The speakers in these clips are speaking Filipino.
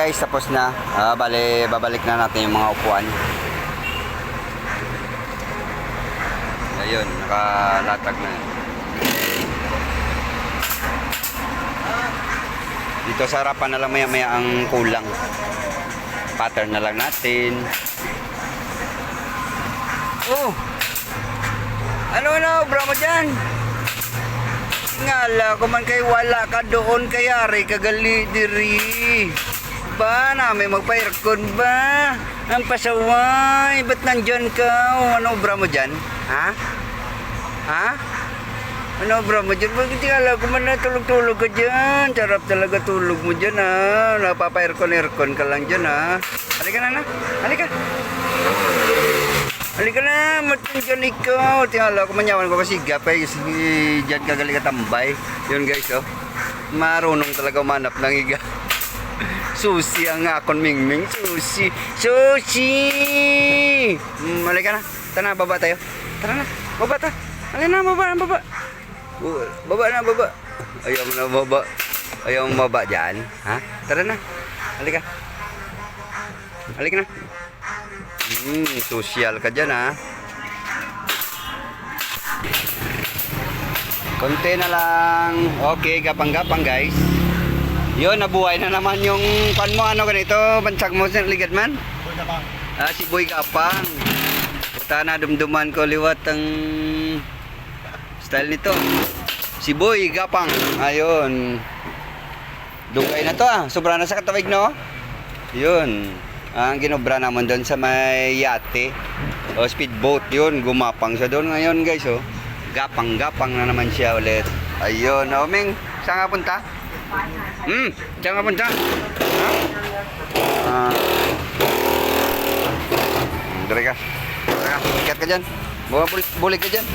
Guys, tapos na. Ah, bale, babalik na natin yung mga upuan. Ayun, nakalatag na. Dito sa harapan na lang maya maya ang kulang. Pattern na lang natin. Oh! Ano na, bro mo dyan? Ngala ko man kay wala ka doon kaya rin kagali diri. Ba namin magpa-aircon ba? Ang pasaway, ba't nandyan ka? O, Ano obra mo dyan? Ha? Ha? Ano obra mo dyan? Bakit kala ko man natulog-tulog ka dyan? Sarap talaga tulog mo dyan ha. Napapa-aircon-aircon ka lang dyan ha. Halika na na. Halika. Halika na, matun dyan ikaw. Tingala ko manyawan ko kasi gapay. Kasi dyan kagali ka tambay. Yun guys, oh. Marunong talaga umanap ng iga. Susi ang akon mingming. Susi. Susi! Hmm, halika na. Tara na, baba tayo. Tara na, baba ta. Halika na, baba na, baba. Baba na, baba. Ayaw mo na baba. Ayaw mo baba dyan. Ha? Tara na. Halika. Halika na. Hmm, social ka dyan ha. Konti na lang. Okay, gapang-gapang guys. Yun, nabuhay na naman yung pan mo. Ano ganito? Bansag mo sa ligad man? Ah, si Boy Gapang. Puta na, dumduman ko liwat ang style nito. Si Boy Gapang. Ayun. Dugay na to ah. Sobra na sa katawig no? Yun. Ang ginobra naman doon sa may yate. O speedboat yun. Gumapang siya doon ngayon guys oh. Gapang-gapang na naman siya ulit. Ayun. O Ming, saan ka punta? Hmm, saan ka punta? Ha? Ah. Dari ka. Dari ka. Ikat ka dyan. Bawa bul bulig ka dyan.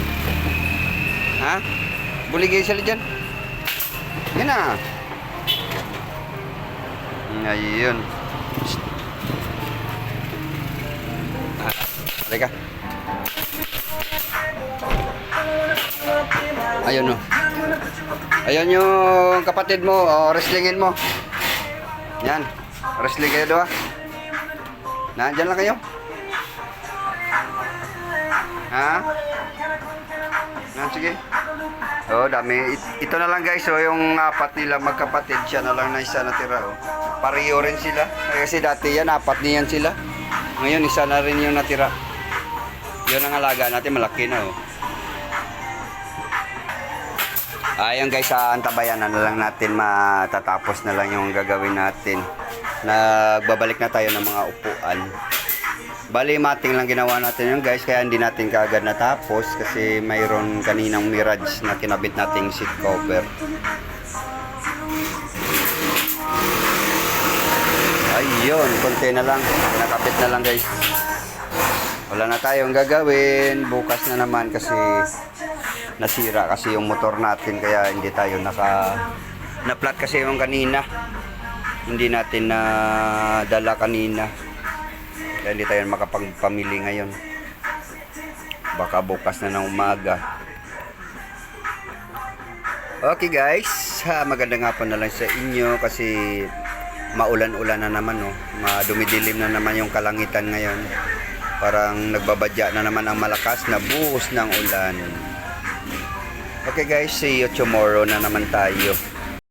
Ha? Bulig kayo sila dyan. Yan na. Ayun. Halika. Ayun no. Ayun yung kapatid mo, o wrestlingin mo. Yan. Wrestling kayo doon. Nandyan lang kayo. Ha? Na, sige. Oh, dami. It- Ito na lang guys, oh, yung apat nila magkapatid, siya na lang na isa natira, oh. Pareho rin sila. Kasi dati yan, apat niyan sila. Ngayon, isa na rin yung natira. Yun ang alaga natin, malaki na, oh. Ayun guys, sa antabayan na lang natin matatapos na lang yung gagawin natin. Nagbabalik na tayo ng mga upuan. Bali, mating lang ginawa natin yun guys, kaya hindi natin kaagad natapos kasi mayroon kaninang mirage na kinabit nating seat cover. Ayun, konti na lang. Nakapit na lang guys. Wala na tayong gagawin. Bukas na naman kasi nasira kasi yung motor natin kaya hindi tayo naka na-flat kasi yung kanina. Hindi natin na dala kanina. Kaya hindi tayo makapagpamili ngayon. Baka bukas na ng umaga. Okay guys, ha, maganda nga po na lang sa inyo kasi maulan-ulan na naman no. Madumidilim na naman yung kalangitan ngayon. Parang nagbabadya na naman ang malakas na buhos ng ulan. Okay guys, see you tomorrow na naman tayo.